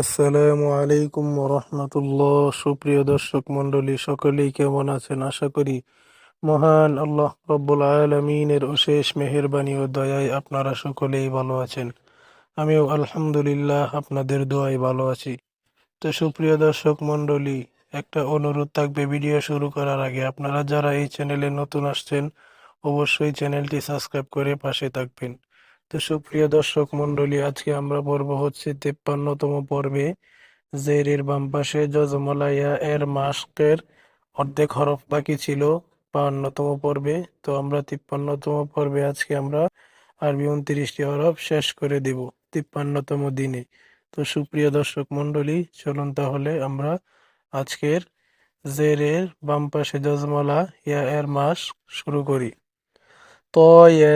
আসসালামু আলাইকুম রহমতুল্লাহ সুপ্রিয় দর্শক মণ্ডলী, সকলেই কেমন আছেন? আশা করি মহান আল্লাহ রব্বুল আলমিনের অশেষ মেহেরবানি ও দয়ায় আপনারা সকলেই ভালো আছেন। আমিও আলহামদুলিল্লাহ আপনাদের দোয়ায় ভালো আছি। তো সুপ্রিয় দর্শক মণ্ডলী, একটা অনুরোধ থাকবে ভিডিও শুরু করার আগে। আপনারা যারা এই চ্যানেলে নতুন আসছেন, অবশ্যই চ্যানেলটি সাবস্ক্রাইব করে পাশে থাকবেন। তো সুপ্রিয় দর্শক মণ্ডলী, আজকে আমরা পর্ব হচ্ছে তেপ্পান্নতম পর্বে জেরের বাম পাশে যজমালাইয়া এর মাস্কের অর্ধেক হরফ বাকি ছিল বাহান্নতম পর্বে। তো আমরা তিপ্পান্নতম পর্বে আজকে আমরা আরবি উনত্রিশটি হরফ শেষ করে দেব তিপ্পান্নতম দিনে। তো সুপ্রিয় দর্শক মণ্ডলী, চলুন তাহলে আমরা আজকের জেরের বাম পাশে যজমালা ইয়া এর মাস শুরু করি। ত ইয়া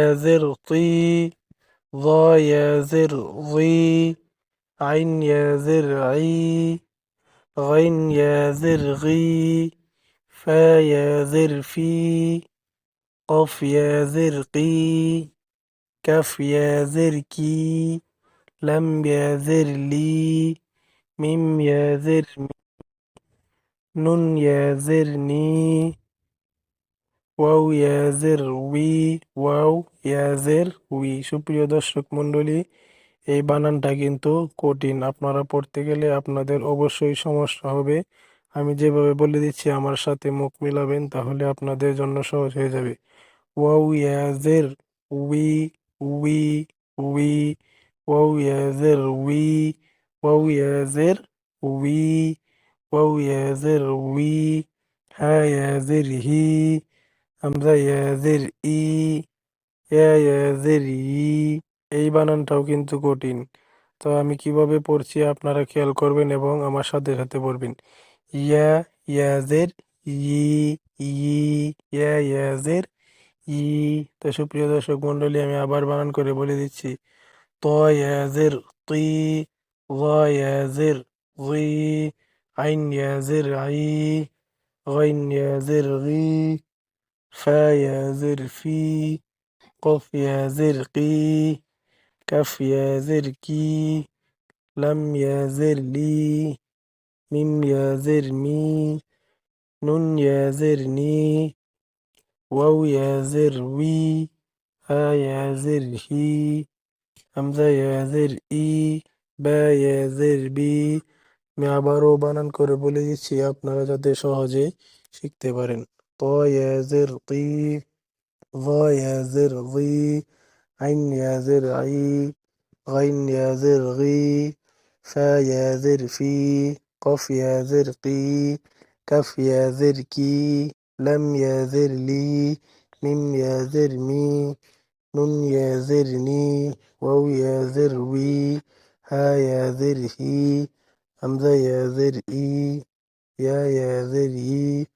ظا يا زر ظي عين يا زر عي غين يا زر غي فا يا زر في قف يا زر قي كف يا زر كي لم يا زر لي ميم يا زر مي نون يا زر ني. ওয়াও ইয়াজের, উই, ওয়াও ইয়াজের, উই। সুপ্রিয় দর্শক মণ্ডলী, এই বানানটা কিন্তু কঠিন। আপনারা পড়তে গেলে আপনাদের অবশ্যই সমস্যা হবে। আমি যেভাবে বলে দিচ্ছি, আমার সাথে মুখ মিলাবেন, তাহলে আপনাদের জন্য সহজ হয়ে যাবে। ওয়াও ইয়াজের, উই উই উই। ওয়াও ইয়াজের, উই। ওয়াও ইয়াজের, উই। ওয়াও ইয়াজের, উই। হ্যাঁ ইয়াজের, হি। আমরা ইয়াজির ই ইয়াজির ই, এই বানানটাও কিন্তু কঠিন। তো আমি কীভাবে পড়ছি আপনারা খেয়াল করবেন এবং আমার সাথে সাথে পড়বেন। ইয়া ইয়াজের ই ই, ইয়া ই। তো সুপ্রিয় দর্শক মণ্ডলী, আমি আবার বানান করে বলে দিচ্ছি। ত ইয়াজের তুই ইয়াজের উই আইন ইয়াজের আই, গইন ইয়াজের গি فا يازر في قف يازر قي كف يازر كي لم يازر لي ميم يازر مي نون يازر ني واو يازر وي ها يازر هي হামজা ইয়াজের ই বা ইয়াজের বি আমি আবারও বানান করে বলে দিচ্ছি আপনারা যাতে সহজে শিখতে পারেন طا يازر طي ظا يازر ظي عين يازر عي غين يازر غي فا يازر في قف يازر قي كف يازر كي لم يازر لي ميم يازر مي نون يازر ني واو يازر وي ها يازر هي همزة يازر إي يا يازر يي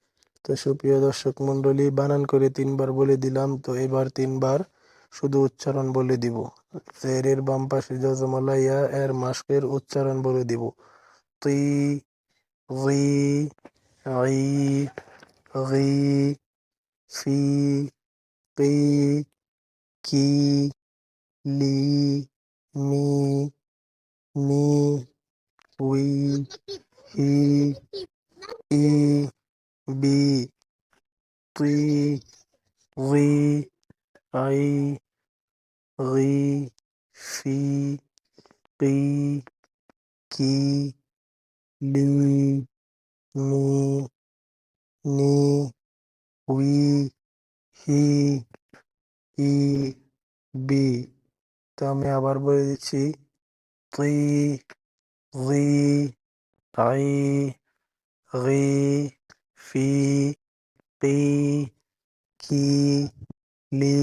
তো সুপ্রিয় দর্শক মণ্ডলী, বানান করে তিনবার বলে দিলাম, তো এবার তিনবার শুধু উচ্চারণ বলে দিব। জেরের বাম পাশে জজমালা ইয়া এর মাস্কের উচ্চারণ বলে দিব। তি, রি আই রি ফি কি কি, লি, মি, নি, উই, হি, ই বি তুই রি, আই, রি ফি কি কি লি মি নি, উই, হি, ই, বি। তো আমি আবার বলে দিচ্ছি তুই রি, আই, রি ফি কি কি, লি,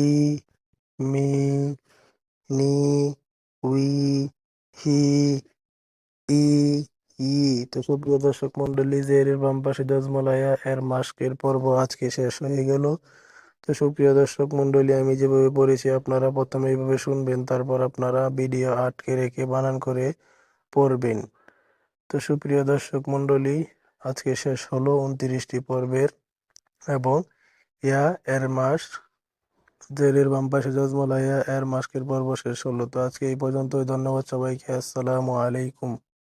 মি, নি, উই, হি, ই ই। তো সুপ্রিয় দর্শক মন্ডলী জের বাম পাশে দজমলায়া এর মাস্কের পর্ব আজকে শেষ হয়ে গেল। তো সুপ্রিয় দর্শক মন্ডলী আমি যেভাবে পড়েছি, আপনারা প্রথমে এইভাবে শুনবেন, তারপর আপনারা ভিডিও আটকে রেখে বানান করে পড়বেন। তো সুপ্রিয় দর্শক মন্ডলী আজকে শেষ হলো উনত্রিশটি পর্বের এবং ইয়া এর মাস জেলের বাম পাশে জজমলা, ইয়া এর মাসকের পর্ব শেষ হলো। তো আজকে এই পর্যন্তই। ধন্যবাদ সবাইকে। আসসালামু আলাইকুম।